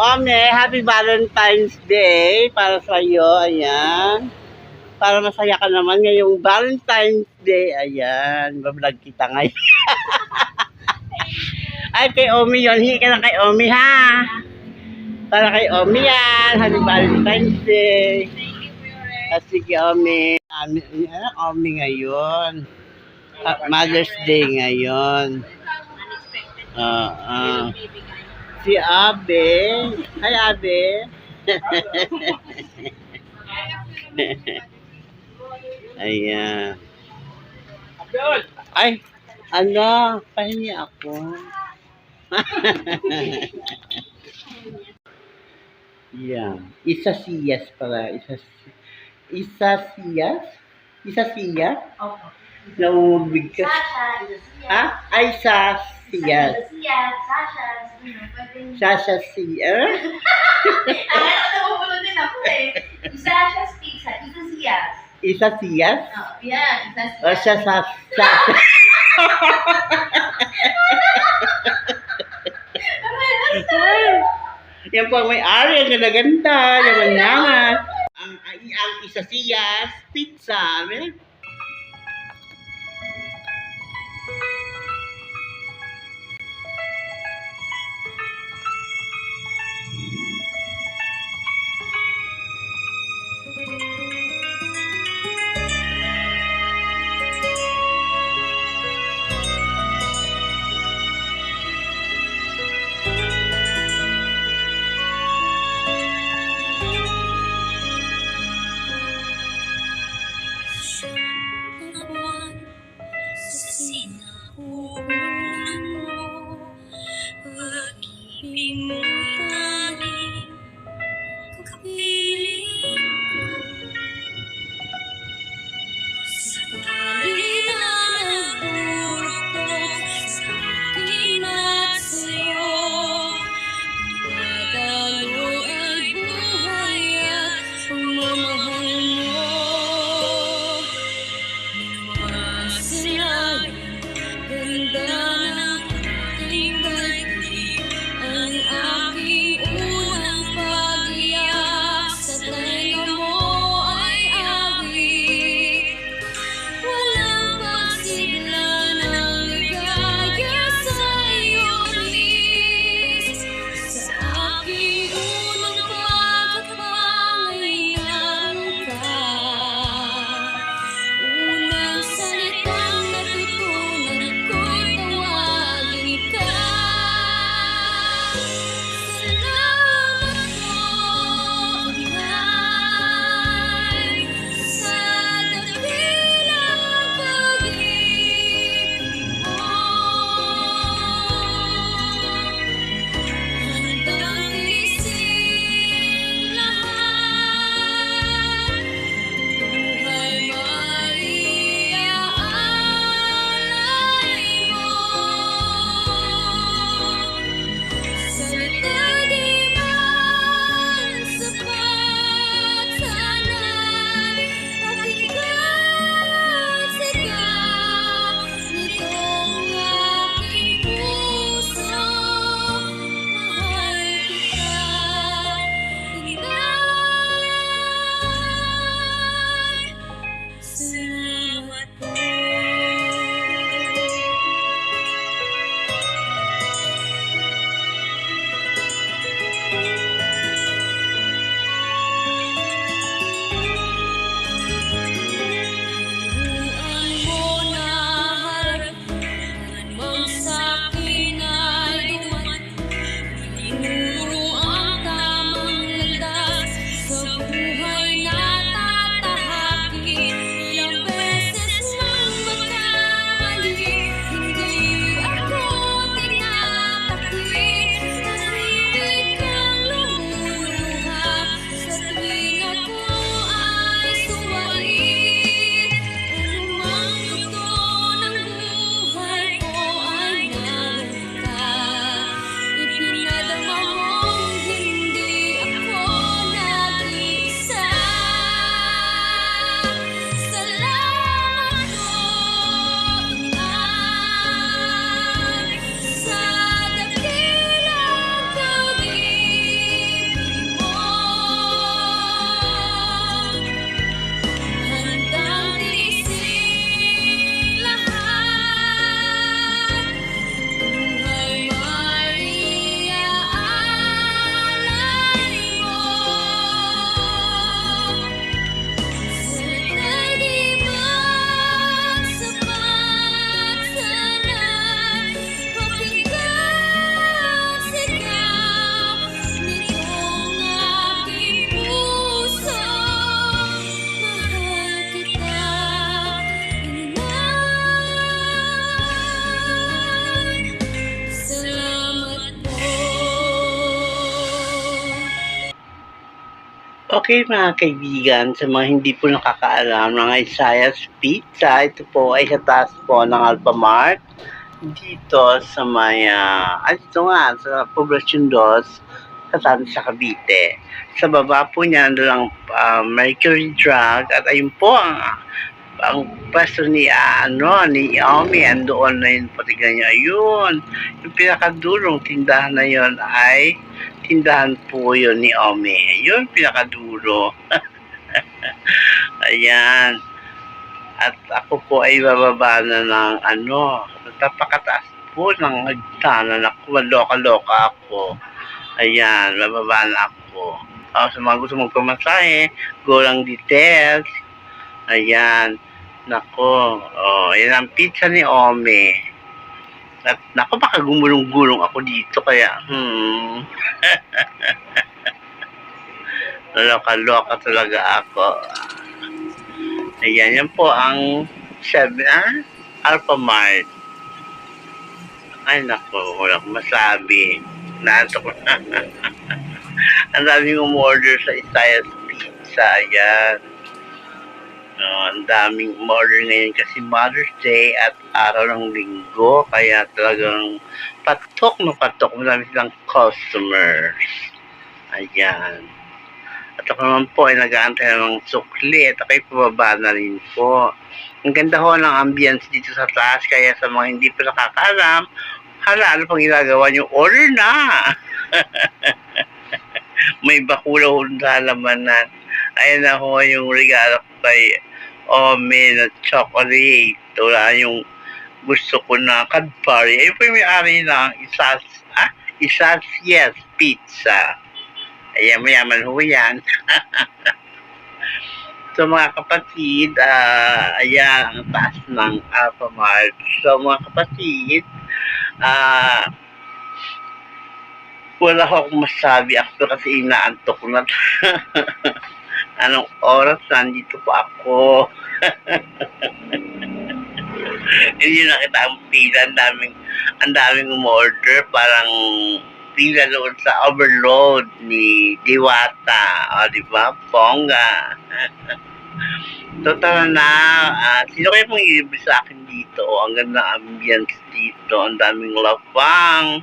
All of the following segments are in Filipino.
Omne, happy Valentine's Day para sa iyo. Ayan. Para masaya ka naman ngayong Valentine's Day. Ayan. Bablog kita ngayon. Ay, kay Omi yon Hingi ka lang kay Omi, ha? Para kay Omi yan. Happy Valentine's Day. Ah, sige, Omi. Omi, Omi ngayon. Ah, Mother's Day ngayon. Ah, ah. Si Abe. Hi, Abe. Ayan. Ay, ano? Pahingi ako. Yan. Isa siyas para. Isa, isa siyas? Isa siyas? Opo. Namumubig ka. Sasha, Ha? Ay, sa siyas. Sasha, Sasha, sino? Pwede Sasha siyas? Ah, nakupulo din ako eh. Sasha's Pizza, isa siya. Isa siyas? Oh, yan, isa siya. O siya sa... sa Yan po ang may-ari, ang ganda-ganda, yung manyangan. Ang, ang, isa siyas, pizza. Ano? Okay mga kaibigan, sa mga hindi po nakakaalam ng Isaiah's Pizza, ito po ay sa taas po ng Alphamart dito sa may, ah, ah, dito nga, sa Poblacion Dos, sa taas sa Cavite. Sa baba po niya, nandun ang ah, Mercury Drug at ayun po ang ang pwesto ni ano ni Omi andoon na yun patignan niya ayun yung pinakadulong tindahan na yun ay tindahan po yun ni Omi yun pinakadulo ayan. At ako po ay bababa na ng ano napakataas po ng hagdanan. Ako maloka-loka ako. Ayan bababa na ako. Ako sa mga gusto magpamasahe go lang details. Ayan Nako, oh, yan ang pizza ni Ome. At nako, baka gumulong-gulong ako dito, kaya, hmm. Loka-loka talaga ako. Ayan, yan po ang 7, ah? Alpha Mart. Ay, nako, wala akong masabi. Nato ko na. ang daming umorder sa Isaiah's Pizza, ayan. No, ang daming order ngayon kasi Mother's Day at araw ng linggo. Kaya talagang patok na patok. Marami silang customers. Ayan. At ako naman po ay nag-aantay ng sukli at ako'y pababa na rin po. Ang ganda ho ng ambience dito sa taas. Kaya sa mga hindi pa nakakaalam, hala, ano pang ginagawa niyo? Order na! May bakula ho sa halamanan. Ayan na ho yung regalo ko kay Ome na chocolate. Wala yung gusto ko na Cadbury. Ayun po yung may-ari ng Isas, ah? Isas Yes Pizza. Ayan, mayaman ho yan. so mga kapatid, ah, ayan, ang taas ng Alphamart. So mga kapatid, ah, wala akong masabi ako kasi inaantok na. Anong oras nandito pa ako? Hindi nakita ang pila, ang daming, ang daming umorder, parang pila doon sa overload ni Diwata. O, di ba? Bongga. so, tara na. Ah, sino kayo pong ilibre sa akin dito? Ang ganda ambience dito. Ang daming lapang.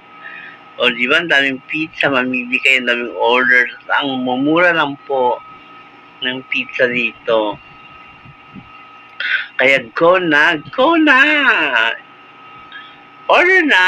O, di ba? Ang daming pizza. Mamili kayo ng daming orders. Ang mumura lang po ng pizza dito. Kaya go na, go na! Order na!